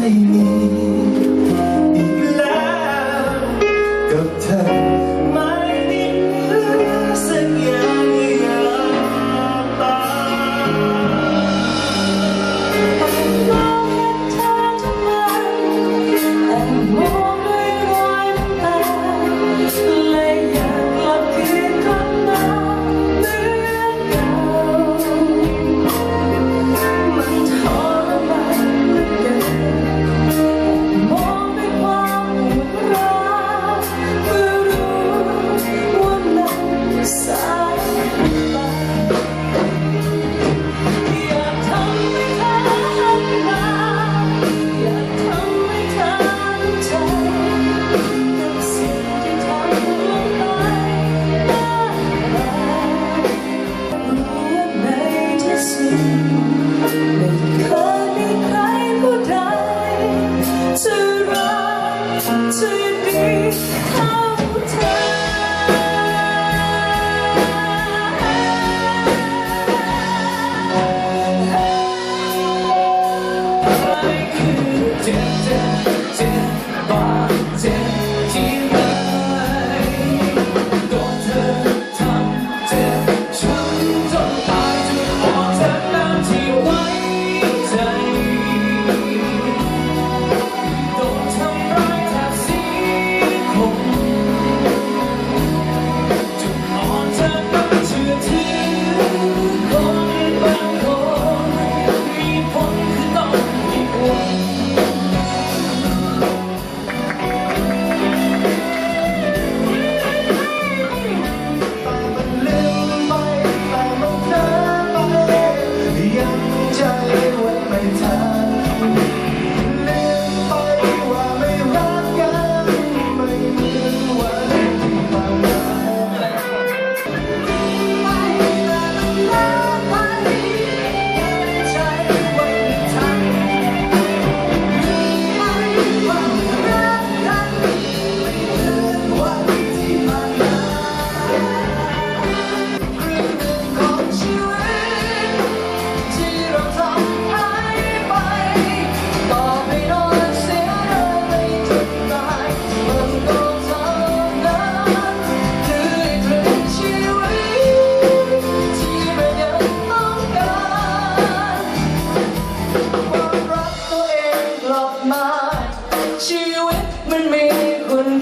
爱你 to be.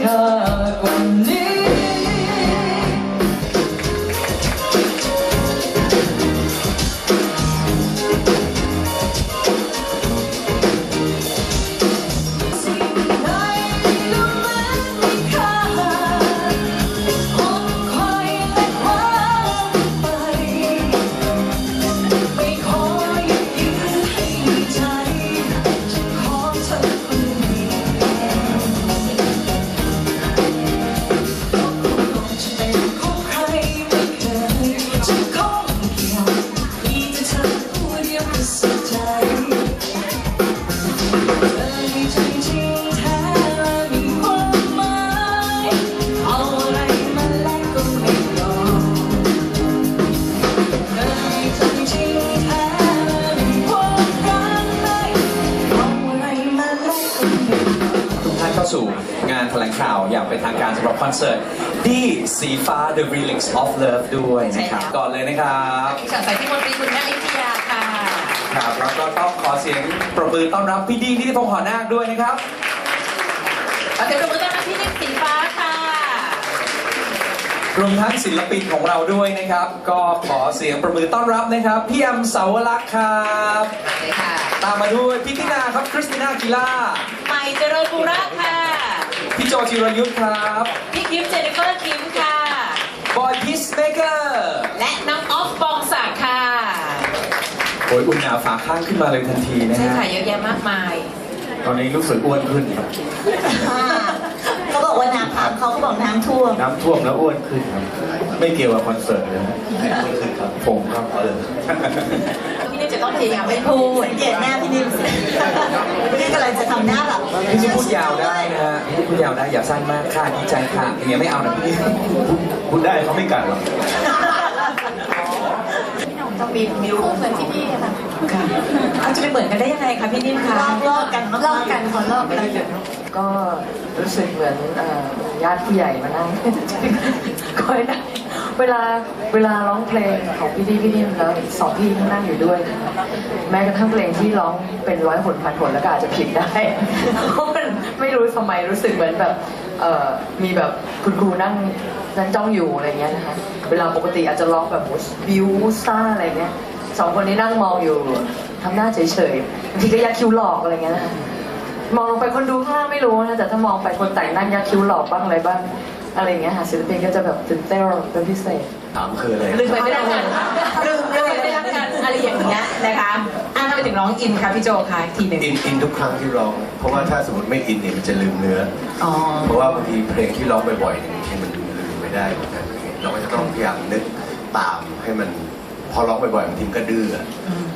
Yeah. ที่สีฟ้า The Relics of Love ด้วยนะครับ ใช่ครับก่อนเลยนะครับดิฉันสายที่มนตรีคุณแม่ลิทยาค่ะ ครับแล้วก็ต้องขอเสียงปรบมือต้อนรับพี่ดีนิติพงษ์หอนาคด้วยนะครับขอเสียงปรบมือต้อนรับพี่นิ่มสีฟ้าค่ะ รวมทั้งศิลปินของเราด้วยนะครับ ก็ขอเสียงประมือต้อนรับนะครับพี่แอมเสาวลักษณ์ครับเลยค่ะตามมาด้วยพี่ตินาครับคริสติน่ากิล่า ใหม่เจริญบุระค่ะพี่ โจจิรยุทธ์ครับพี่คิมเจนนิเฟอร์คิมค่ะ บอยพีซเมเกอร์และน้องออฟปองศักดิ์ค่ะโอ้ยอุ่นหนาฝาข้างขึ้นมาเลยทันทีนะใช่ฮะค่ะเยอะแยะมากมาย ตอนนี้รู้สึกอ้วนขึ้นครับเขาบอกว่าน้ำขังเขาก็บอกน้ำท่วม น้ำท่วมแล้วอ้วนขึ้นครับ ไม่เกี่ยวกับคอนเสิร์ตเลยนะอ้วนขึ้นครับผมครับเออพี่นิ่ม จะต้องพยายามไม่พูดสังเกตหน้าพี่นิ่มสิพี่นิ่มกำลังจะทำหน้าแบบพี่นี่พูดยาวได้นะฮะพูดยาวได้อย่าสั้นมากค่ะดีใจค่ะอย่างเงี้ยไม่เอานะพี่นี่พูดได้เขาไม่กัดหรอกต้องมีมิวเหมือนที่นี่ค่ะเอาจะไปเหมือนกันได้ยังไงคะพี่นิ่มคะลอกลอกกันลอกกันขอลอกกันก็รู้สึกเหมือนเอ่อญาติผู้ใหญ่มานั่งคอยนั่ง เวลาเวลาร้องเพลงของพี่ดีพี่นิ่มแล้วสองพี่ที่นั่งอยู่ด้วย แม้กระทั่งเพลงที่ร้องเป็นร้อยหนพันหนแล้วก็อาจจะผิดได้เพราะมันไม่รู้ทำไมรู้สึกเหมือนแบบเออมีแบบคุณครูนั่งนั่งจ้องอยู่อะไรเงี้ยนะคะเวลาปกติอาจจะร้องแบบบิวซ่าอะไรเงี้ยสองคนนี้นั่งมองอยู่ทำหน้าเฉยๆบางทีก็ยักคิ้วหลอกอะไรเงี้ยนะคะมองลงไปคนดูข้างล่างไม่รู้นะแต่ถ้ามองไปคนแต่งนั่งยักคิ้วหลอกบ้างอะไรบ้าง อะไรอย่างเงี้ยค่ะศิลปินก็จะแบบตื่นเต้นเป็นพิเศษ ถามคืออะไรลืมไปไม่ได้กันลืมลืมไปไม่ได้กันอะไรอย่างเงี้ยนะคะอะทำไมถึงร้องอินคะพี่โจคะอีกทีหนึ่งอินอินทุกครั้งที่ร้อง เพราะว่าถ้าสมมติไม่อินเนี่ยมันจะลืมเนื้ออ๋อเพราะว่าบางทีเพลงที่ร้องบ่อยๆเนี่ยบางทีมันลืมไม่ได้เหมือนกันเราก็จะต้องพยายามนึกตามให้มันพอร้องบ่อยๆบางทีมันก็ดื้ออะ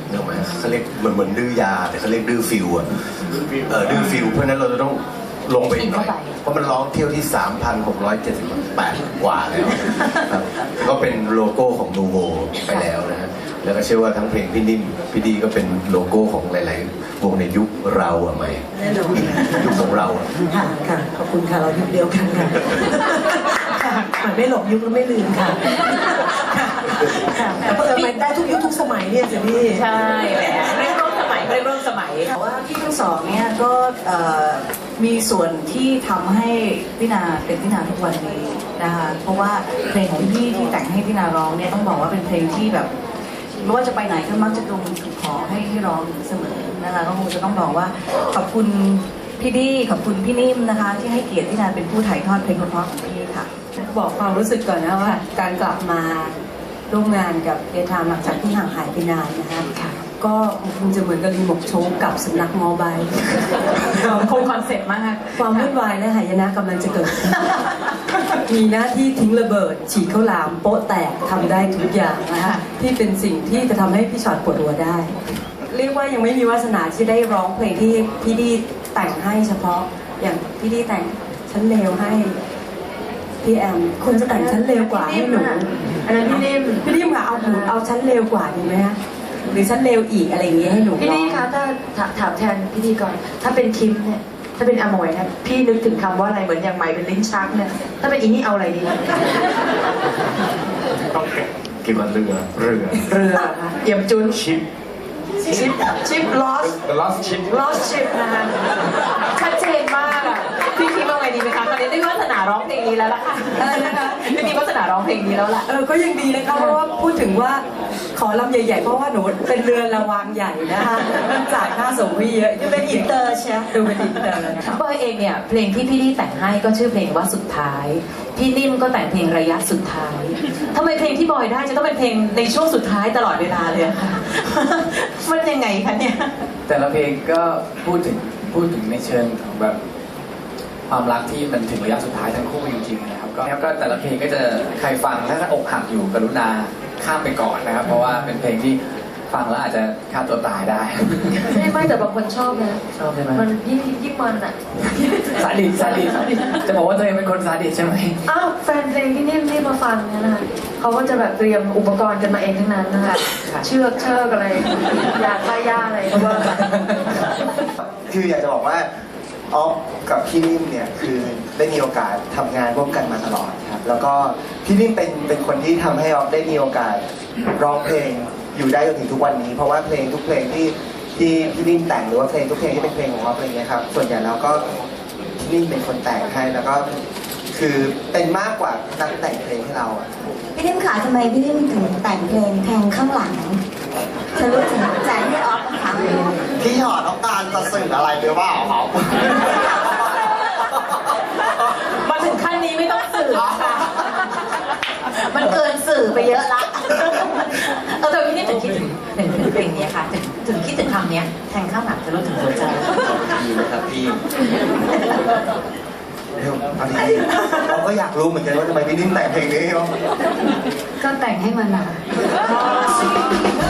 เนกอะไหมเขาเรียกเหมือนเหมือนดื้อยาแต่เขาเรียกดื้อฟิลอะเออดื้อฟิลเพราะฉะนั้นเราจะต้อง ลงไปอีกหน่อย เพราะมันร้องเที่ยวที่ 3,678 กว่าแล้วครับก็เป็นโลโก้ของนูโวไปแล้วนะฮะแล้วก็เชื่อว่าทั้งเพลงพี่นิ่มพี่ดีก็เป็นโลโก้ของหลาย ๆ วงในยุคเราอะไหมแน่นอนยุคของเราอะค่ะค่ะขอบคุณค่ะเรายุคเดียวกันค่ะค่ะเหมือนไม่หลงยุคแล้วไม่ลืมค่ะค่ะค่ะแต่เพิ่มได้ทุกยุคทุกสมัยเนี่ยสิพี่ใช่แหละเรียกร่วมสมัยเรียกร่วมสมัยแต่ว่าพี่ทั้งสองเนี่ยก็เอ่อ มีส่วนที่ทำให้พี่นาเป็นพี่นาทุกวันนี้นะคะเพราะว่าเพลงของพี่ที่แต่งให้พี่นาร้องเนี่ยต้องบอกว่าเป็นเพลงที่แบบไม่ว่าจะไปไหนก็มักจะตรงขอให้ให้ร้องเสมอนะคะก็คงจะต้องบอกว่าขอบคุณพี่ดีขอบคุณพี่นิ่มนะคะ ที่ให้เกียรติพี่นาเป็นผู้ถ่ายทอดเพลงเพราะของพี่ค่ะบอกความรู้สึกก่อนนะว่า การกลับมาร่วมงานกับเอทามหลังจากที่ห่างหายไปนานนะคะ ก็คงจะเหมือนกับรีโมทโชว์กับสำนักมอใบคงคอนเซ็ปต์มากความวุ่นวายและหายนะกำลังจะเกิดขึ้นมีหน้าที่ทิ้งระเบิด ฉีดข้าวหลามโป๊ะแตกทำได้ทุกอย่างนะคะที่เป็นสิ่งที่จะทำให้พี่ชอตปวดหัวได้ เรียกว่ายังไม่มีวาสนาที่ได้ร้องเพลงที่พี่ดีแต่งให้เฉพาะอย่างพี่ดีแต่งฉันเลวให้พี่แอมคนจะแต่งฉันเลวกว่าให้หนูอันนั้นพี่นิ่มพี่นิ่มค่ะเอาหนูเอาชั้นเร็วกว่าดีไหมฮะ หรือชั้นเร็วอีกอะไรอย่างเงี้ยให้หนูพี่ร้อดีงคะถ้าถาถามแทนพี่ดีก่อนถ้าเป็นคิมเนี่ยถ้าเป็นอมวยเนี่ยพี่นึกถึงคำว่าอะไรเหมือนอย่างใหม่เป็นลิ้นชักเนี่ยถ้าเป็นอีนี่เอาอะไรดีต้องเกี่ยวกับเรือ เรือ เรือค่ะเอี่ยมจุนชิปชิปชิปลอส The Lost Ship ลอสชิปนะคะ ชัดเจนมากอะพี่คิดว่าไงดีไหมคะตอนนี้ได้วาสนาร้องเพลงนี้แล้วล่ะค่ะไม่มีวาสนาร้องเพลงนี้แล้วล่ะ เออก็ยังดีนะคะเพราะว่าพูดถึงว่าขอลำใหญ่ๆ เพราะว่าหนูเป็นเรือระวางใหญ่นะคะมันจ่ายค่าส่งไม่เยอะจะเป็นอินเตอร์ใช่ไหมดูเป็นอินเตอร์นะคะบอยเองเนี่ยเพลงที่พี่ลี่แต่งให้ก็ชื่อเพลงว่าสุดท้าย พี่นิ่มก็แต่งเพลงระยะสุดท้ายทำไมเพลงที่บอยได้จะต้องเป็นเพลงในช่วงสุดท้ายตลอดเวลาเลยอะคะ มันยังไงคะเนี่ย แต่ละเพลงก็พูดถึง พูดถึงในเชิงของแบบความรักที่มันถึงระยะสุดท้ายทั้งคู่จริงๆนะครับก็แล้วก็แต่ละเพลงก็จะใครฟังถ้าอกหักอยู่กรุณาข้ามไปก่อนนะครับ เพราะว่าเป็นเพลงที่ฟังแล้วอาจจะฆ่าตัวตายได้ไม่ไม่แต่บางคนชอบนะชอบใช่ไหมมันยิ่งยิ่งมันอะซาดิสซาดิสจะบอกว่าตัวเองเป็นคนซาดิสใช่ไหมอ้าวแฟนเพลงที่นิ่มที่มาฟังเนี่ยนะคะเขาก็จะแบบเตรียมอุปกรณ์กันมาเองทั้งนั้นนะคะเชือกเชือกอะไรยาฆ่าหญ้าอะไรก็ว่าไป คืออยากจะบอกว่าออฟกับพี่นิ่มเนี่ยคือได้มีโอกาสทำงานร่วมกันมาตลอดครับแล้วก็พี่นิ่มเป็นเป็นคนที่ทำให้ออฟได้มีโอกาสร้องเพลงอยู่ได้จนถึงทุกวันนี้ เพราะว่าเพลงทุกเพลงที่ที่พี่นิ่มแต่งหรือว่าเพลงทุกเพลงที่เป็นเพลงของออฟอะไรเงี้ยครับส่วนใหญ่แล้วก็พี่นิ่มเป็นคนแต่งให้แล้วก็คือเป็นมากกว่านักแต่งเพลงให้เราอะ พี่นิ่มขาทำไมพี่นิ่มถึงแต่งเพลงแทงข้างหลังทะลุถึงใจให้ออฟนะคะ พี่หอดต้องการจะสื่ออะไรหรือเปล่าครับมาถึงขั้นนี้ไม่ต้องสื่อค่ะมันเกินสื่อไปเยอะละเออแต่พี่นี่ถึงคิดถึงถึงถึงเพลงเนี้ยค่ะถึงถึงคิดถึงคำเนี้ยแทงข้างหลังจะรู้ถึงหัวใจดีนะครับพี่เร็วเอาดีๆเราก็อยากรู้เหมือนกันว่าทำไมพี่นิ่มแต่งเพลงนี้เนาะก็แต่งให้มันนะฉันข